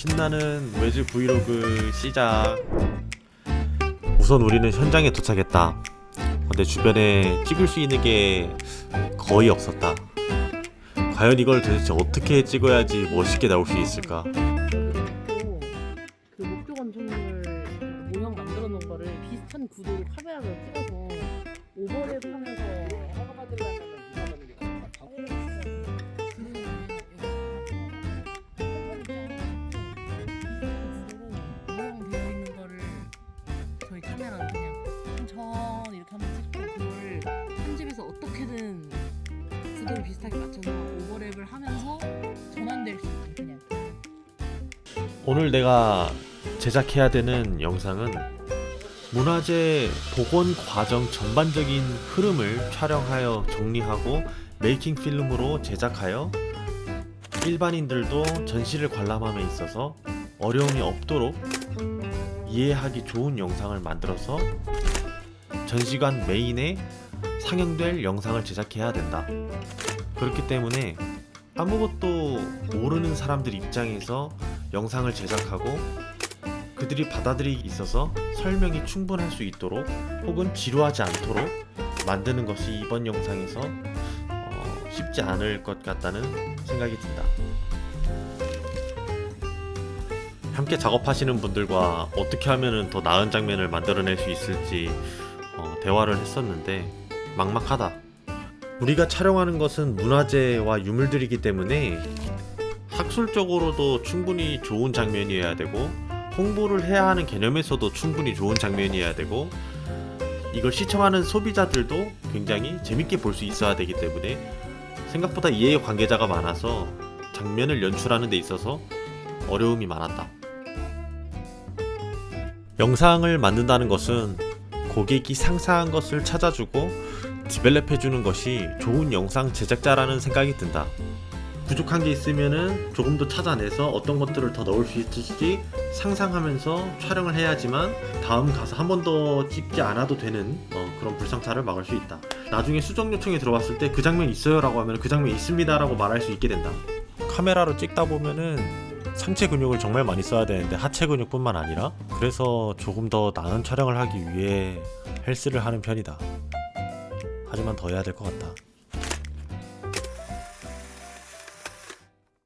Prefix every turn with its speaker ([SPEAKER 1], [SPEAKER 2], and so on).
[SPEAKER 1] 신나는 외주 브이로그 시작. 우선 우리는 현장에 도착했다. 근데 주변에 찍을 수 있는 게 거의 없었다. 과연 이걸 도대체 어떻게 찍어야지 멋있게 나올 수 있을까?
[SPEAKER 2] 그 목표 건축물 모형 만들어 놓은 거를 비슷한 구도로 카메라로 찍어서 오버랩 하면서 허가 받으려면 천천히 이렇게 한번 찍고 그걸 편집해서 어떻게든 구도를 비슷하게 맞춰서 오버랩을 하면서 전환될 수 있게 그냥.
[SPEAKER 1] 오늘 내가 제작해야 되는 영상은 문화재 복원 과정 전반적인 흐름을 촬영하여 정리하고 메이킹 필름으로 제작하여 일반인들도 전시를 관람함에 있어서 어려움이 없도록 이해하기 좋은 영상을 만들어서 전시관 메인에 상영될 영상을 제작해야 된다. 그렇기 때문에 아무것도 모르는 사람들 입장에서 영상을 제작하고 그들이 받아들이기 있어서 설명이 충분할 수 있도록 혹은 지루하지 않도록 만드는 것이 이번 영상에서 어, 쉽지 않을 것 같다는 생각이 든다. 함께 작업하시는 분들과 어떻게 하면 더 나은 장면을 만들어낼 수 있을지 어, 대화를 했었는데 막막하다. 우리가 촬영하는 것은 문화재와 유물들이기 때문에 학술적으로도 충분히 좋은 장면이어야 되고 홍보를 해야 하는 개념에서도 충분히 좋은 장면이어야 되고 이걸 시청하는 소비자들도 굉장히 재밌게 볼 수 있어야 되기 때문에 생각보다 이해 관계자가 많아서 장면을 연출하는 데 있어서 어려움이 많았다. 영상을 만든다는 것은 고객이 상상한 것을 찾아주고 디벨롭 해주는 것이 좋은 영상 제작자라는 생각이 든다. 부족한 게 있으면은 조금 더 찾아내서 어떤 것들을 더 넣을 수 있을지 상상하면서 촬영을 해야지만 다음 가서 한 번 더 찍지 않아도 되는 어, 그런 불상사를 막을 수 있다. 나중에 수정 요청이 들어왔을 때 그 장면 있어요라고 하면 그 장면 있습니다라고 말할 수 있게 된다. 카메라로 찍다 보면은 상체 근육을 정말 많이 써야 되는데 하체 근육뿐만 아니라 그래서 조금 더 나은 촬영을 하기 위해 헬스를 하는 편이다. 하지만 더 해야 될 것 같다.